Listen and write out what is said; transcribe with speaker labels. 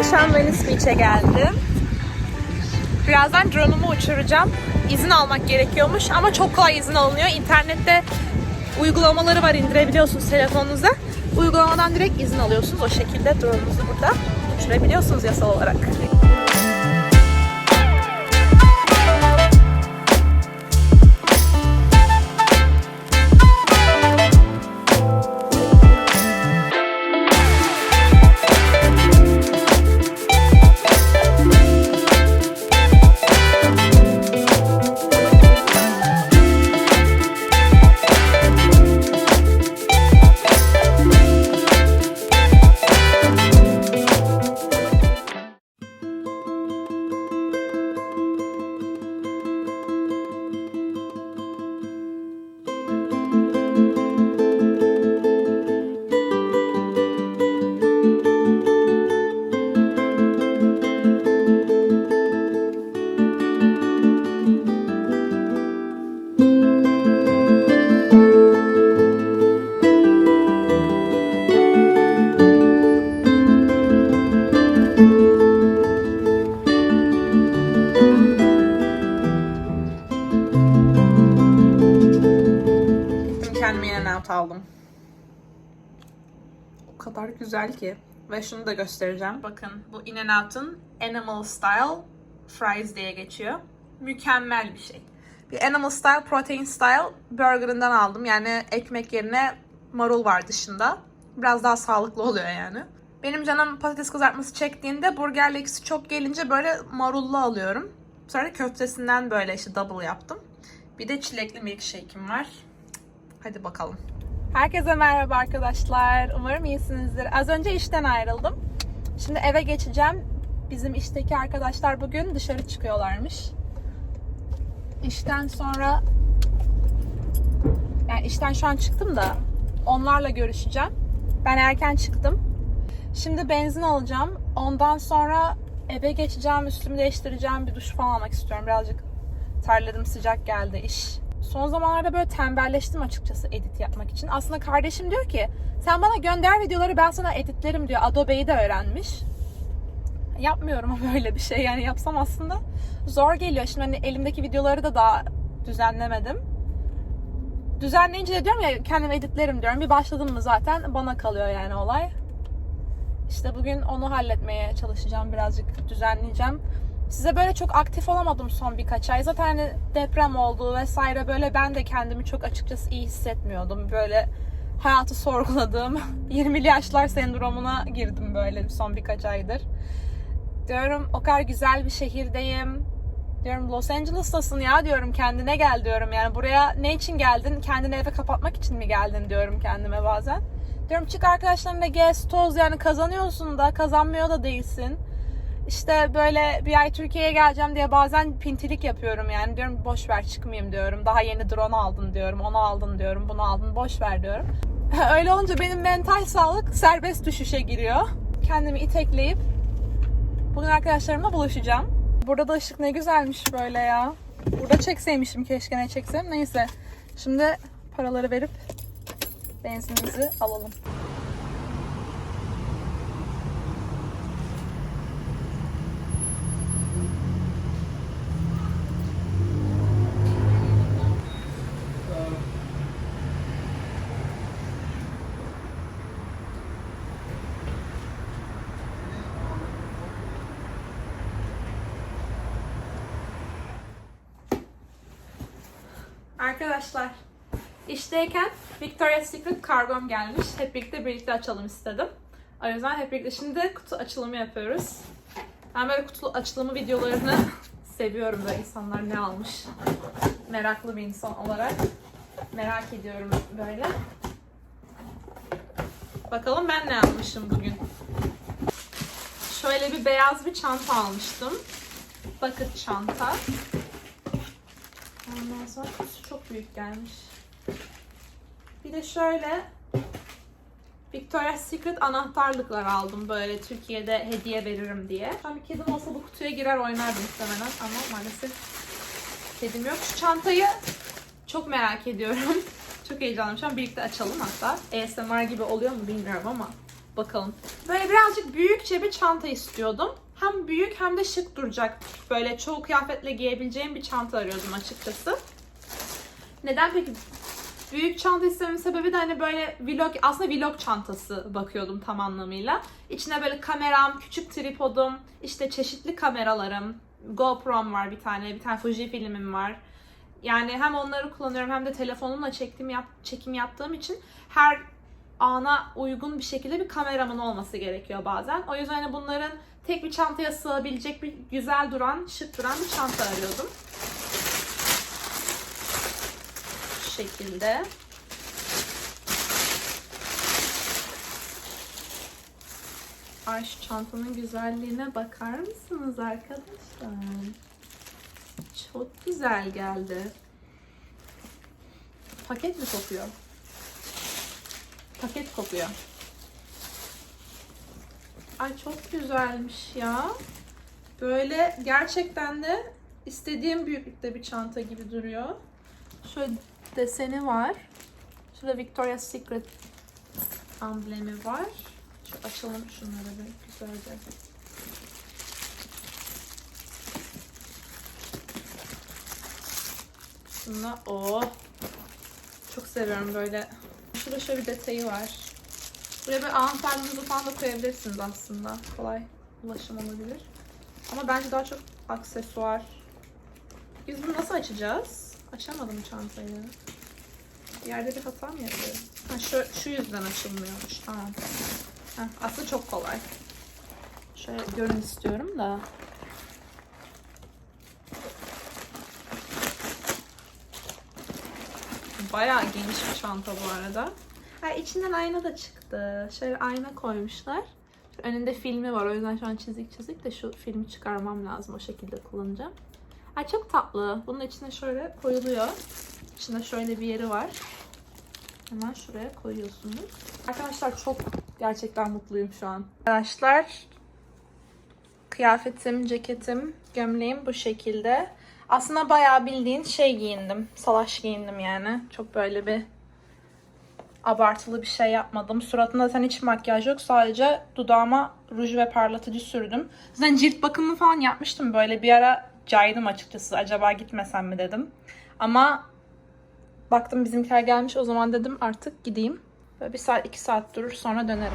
Speaker 1: arkadaşlar. Şu an Venice Beach'e geldim. Birazdan drone'umu uçuracağım. İzin almak gerekiyormuş ama çok kolay izin alınıyor. İnternette uygulamaları var indirebiliyorsunuz telefonunuza. Uygulamadan direkt izin alıyorsunuz. O şekilde drone'unuzu burada uçurabiliyorsunuz yasal olarak. Kadar güzel ki. Ve şunu da göstereceğim. Bakın bu In n Out'un Animal Style Fries diye geçiyor. Mükemmel bir şey. Bir Animal Style, Protein Style burgerından aldım. Yani ekmek yerine marul var dışında. Biraz daha sağlıklı oluyor yani. Benim canım patates kızartması çektiğinde burgerle ikisi çok gelince böyle marullu alıyorum. Sonra köftesinden böyle işte double yaptım. Bir de çilekli milkshake'im var. Hadi bakalım. Herkese merhaba arkadaşlar. Umarım iyisinizdir. Az önce işten ayrıldım. Şimdi eve geçeceğim. Bizim işteki arkadaşlar bugün dışarı çıkıyorlarmış. İşten sonra yani işten şu an çıktım da onlarla görüşeceğim. Ben erken çıktım. Şimdi benzin alacağım. Ondan sonra eve geçeceğim, üstümü değiştireceğim, bir duş falan almak istiyorum. Birazcık terledim, sıcak geldi iş. Son zamanlarda böyle tembelleştim açıkçası edit yapmak için. Aslında kardeşim diyor ki sen bana gönder videoları ben sana editlerim diyor. Adobe'yi de öğrenmiş. Yapmıyorum ama böyle bir şey yani yapsam aslında zor geliyor. Şimdi hani elimdeki videoları da daha düzenlemedim. Düzenleyince de diyorum ya kendim editlerim diyorum. Bir başladım mı zaten bana kalıyor yani olay. İşte bugün onu halletmeye çalışacağım. Birazcık düzenleyeceğim. Size böyle çok aktif olamadım son birkaç ay. Zaten hani deprem oldu vesaire böyle ben de kendimi çok açıkçası iyi hissetmiyordum. Böyle hayatı sorguladığım 20'li yaşlar sendromuna girdim böyle son birkaç aydır. Diyorum o kadar güzel bir şehirdeyim. Diyorum Los Angeles'tasın ya diyorum kendine gel diyorum. Yani buraya ne için geldin? Kendini eve kapatmak için mi geldin diyorum kendime bazen. Diyorum çık arkadaşlarınla gez toz yani kazanıyorsun da kazanmıyor da değilsin. İşte böyle bir ay Türkiye'ye geleceğim diye bazen pintilik yapıyorum yani. Diyorum boş ver çıkmayayım diyorum. Daha yeni drone aldın diyorum. Onu aldın diyorum. Bunu aldın boş ver diyorum. Öyle olunca benim mental sağlık serbest düşüşe giriyor. Kendimi itekleyip bugün arkadaşlarımla buluşacağım. Burada da ışık ne güzelmiş böyle ya. Burada çekseymişim keşke ne çeksem. Neyse. Şimdi paraları verip benzinimizi alalım. Arkadaşlar işteyken Victoria's Secret kargom gelmiş. Hep birlikte birlikte açalım istedim. O yüzden hep birlikte şimdi kutu açılımı yapıyoruz. Ben böyle kutu açılımı videolarını seviyorum böyle insanlar ne almış. Meraklı bir insan olarak. Merak ediyorum böyle. Bakalım ben ne almışım bugün. Şöyle bir beyaz bir çanta almıştım. Bucket çanta. Ondan sonra büyük gelmiş. Bir de şöyle Victoria's Secret anahtarlıklar aldım böyle Türkiye'de hediye veririm diye. Şu an bir kedim olsa bu kutuya girer oynardı muhtemelen ama maalesef kedim yok. Şu çantayı çok merak ediyorum. çok heyecanlıyım. Şu an birlikte açalım hatta. ASMR gibi oluyor mu bilmiyorum ama bakalım. Böyle birazcık büyükçe bir çanta istiyordum. Hem büyük hem de şık duracak. Böyle çoğu kıyafetle giyebileceğim bir çanta arıyordum açıkçası. Neden peki büyük çanta istememin sebebi de hani böyle vlog, aslında vlog çantası bakıyordum tam anlamıyla. İçine böyle kameram, küçük tripodum, işte çeşitli kameralarım, GoPro'm var bir tane, bir tane Fuji filmim var. Yani hem onları kullanıyorum hem de telefonumla çektim yap, çekim yaptığım için her ana uygun bir şekilde bir kameramın olması gerekiyor bazen. O yüzden hani bunların tek bir çantaya sığabilecek bir güzel duran, şık duran bir çanta arıyordum. Şu şekilde. Ay şu çantanın güzelliğine bakar mısınız arkadaşlar? Çok güzel geldi. Paket mi kokuyor? Paket kokuyor. Ay çok güzelmiş ya. Böyle gerçekten de istediğim büyüklükte bir çanta gibi duruyor. Şöyle deseni var. Şurada Victoria's Secret amblemi var. Şu açalım şunları bir güzelce. Şuna o. Çok seviyorum böyle. Şurada şöyle bir detayı var. Buraya bir anahtarlarınızı falan da koyabilirsiniz aslında. Kolay ulaşım olabilir. Ama bence daha çok aksesuar. Biz bunu nasıl açacağız? Açamadım çantayı. Yerde bir hata mı yapıyorum? Ha, şu, şu yüzden açılmıyormuş. Tamam. Heh, aslında çok kolay. Şöyle görün istiyorum da. Bayağı geniş bir çanta bu arada. Ha, içinden ayna da çıktı. Şöyle ayna koymuşlar. Önünde filmi var. O yüzden şu an çizik çizik de şu filmi çıkarmam lazım. O şekilde kullanacağım. Ay çok tatlı. Bunun içine şöyle koyuluyor. İçinde şöyle bir yeri var. Hemen şuraya koyuyorsunuz. Arkadaşlar çok gerçekten mutluyum şu an. Arkadaşlar kıyafetim, ceketim, gömleğim bu şekilde. Aslında bayağı bildiğin şey giyindim. Salaş giyindim yani. Çok böyle bir abartılı bir şey yapmadım. Suratımda zaten hiç makyaj yok. Sadece dudağıma ruj ve parlatıcı sürdüm. Zaten cilt bakımı falan yapmıştım. Böyle bir ara caydım açıkçası. Acaba gitmesem mi dedim. Ama baktım bizimkiler gelmiş. O zaman dedim artık gideyim. Böyle bir saat iki saat durur sonra dönerim.